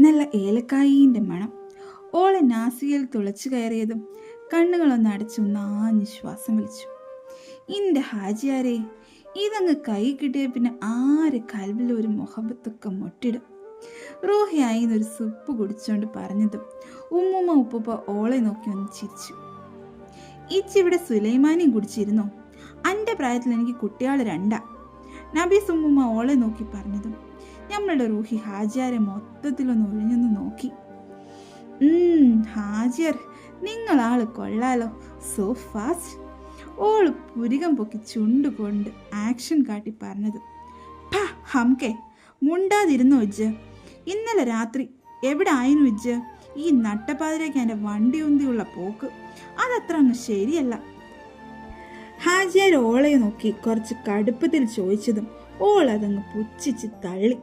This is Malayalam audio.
നല്ല ഏലക്കായീന്റെ മണം. ഓളെ നാസികയിൽ തുളച്ചു കയറിയതും കണ്ണുകളൊന്ന് അടച്ചു ആഞ്ഞ് ശ്വാസം വലിച്ചു. ഇന്റെ ഹാജിയാരെ ഇതങ്ങ് കൈ കിട്ടിയ പിന്നെ ആര് കൽവിൽ ഒരു മുഹബത്തൊക്കെ മുട്ടിടും? റൂഹയായി ഒരു സുപ്പ് കുടിച്ചുകൊണ്ട് പറഞ്ഞതും ഉമ്മുമ്മ ഉപ്പുപ്പ ഓളെ നോക്കി ഒന്ന് ചിരിച്ചു. ഇച്ചിവിടെ സുലൈമാനിയും കുടിച്ചിരുന്നോ? എന്റെ പ്രായത്തിൽ എനിക്ക് കുട്ടികൾ രണ്ടാ. നബീസ് ഉമ്മുമ്മ ഓളെ നോക്കി പറഞ്ഞതും നമ്മളുടെ റൂഹി ഹാജിയാരെ മൊത്തത്തിലൊന്ന് ഒഴിഞ്ഞൊന്ന് നോക്കി. ഹാജിയർ നിങ്ങളാൾ കൊള്ളാലോ. സോ ഫാസ്റ്റ് ഓൾ പുരികം പൊക്കി ചുണ്ടുകൊണ്ട് ആക്ഷൻ കാട്ടി പറഞ്ഞത്. "ഫ, ഹംകെ മുണ്ടാതിരുന്നു ഉജ്ജ ഇന്നലെ രാത്രി എവിടെ ആയിരുന്നു ഉജ്ജ ഈ നട്ടപ്പാതിരേക്ക് എന്റെ വണ്ടി ഉന്തിയുള്ള പോക്ക്. അതത്ര അങ്ങ് ശരിയല്ല. ഹാജിയാർ ഓളെ നോക്കി കുറച്ച് കടുപ്പത്തിൽ ചോദിച്ചതും ഓൾ അതങ്ങ് പുച്ഛിച്ച് തള്ളി.